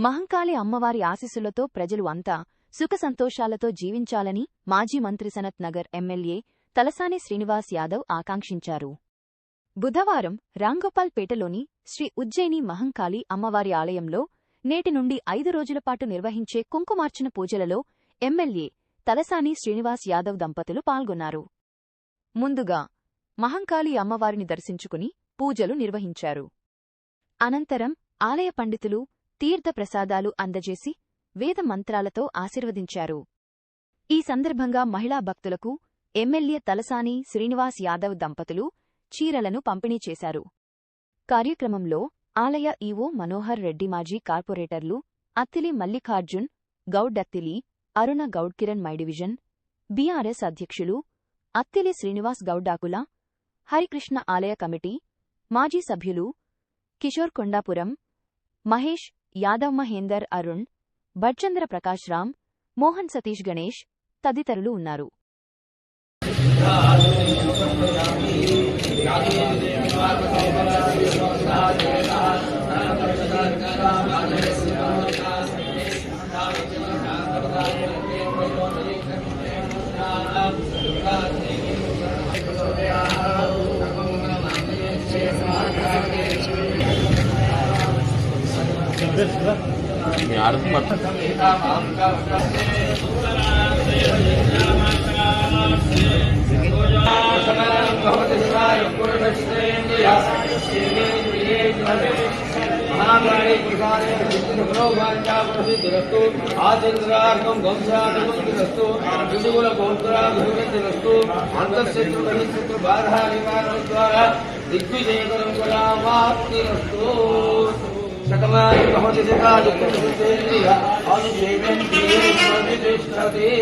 మహంకాళి అమ్మవారి ఆశీస్సులతో ప్రజలు అంతా సుఖ సంతోషాలతో జీవించాలని మాజీ మంత్రి సనత్ నగర్ ఎమ్మెల్యే తలసాని శ్రీనివాస్ యాదవ్ ఆకాంక్షించారు. బుధవారం రాంగోపాల్పేటలోని శ్రీ ఉజ్జయిని మహంకాళి అమ్మవారి ఆలయంలో నేటి నుండి ఐదు రోజుల పాటు నిర్వహించే కుంకుమార్చన పూజలలో ఎమ్మెల్యే తలసాని శ్రీనివాస్ యాదవ్ దంపతులు పాల్గొన్నారు. ముందుగా మహంకాళి అమ్మవారిని దర్శించుకుని పూజలు నిర్వహించారు. అనంతరం ఆలయ పండితులు తీర్థప్రసాదాలు అందజేసి వేద మంత్రాలతో ఆశీర్వదించారు. ఈ సందర్భంగా మహిళా భక్తులకు ఎమ్మెల్యే తలసాని శ్రీనివాస్ యాదవ్ దంపతులు చీరలను పంపిణీ చేశారు. కార్యక్రమంలో ఆలయ ఈవో మనోహర్ రెడ్డి మాజీ కార్పొరేటర్లు Attili Mallikarjun Goud Attili Aruna Goud Kiran my division BRS అధ్యక్షులు అత్తిలి శ్రీనివాస్ గౌడాకుల హరికృష్ణ ఆలయ కమిటీ మాజీ సభ్యులు కిషోర్ కొండాపురం మహేష్ యాదవ్ మహేందర్ అరుణ్ భట్చంద్ర ప్రకాష్ రామ్ మోహన్ సతీష్ గణేష్ తదితరులు ఉన్నారు. మీ ఆడదు మరి ఆచంద్రార్కం వంశాధిపతిరస్తు హిందువుల గోత్రాభివృద్ధిరస్తు అంతఃశత్రు బాధ నివారణ ద్వారా దిగ్విజయకరం కరామాప్తిరస్తు सकलाय भवति सकालिकसुतेन्द्रिय आदिदेवं देवं प्रवितिष्ठति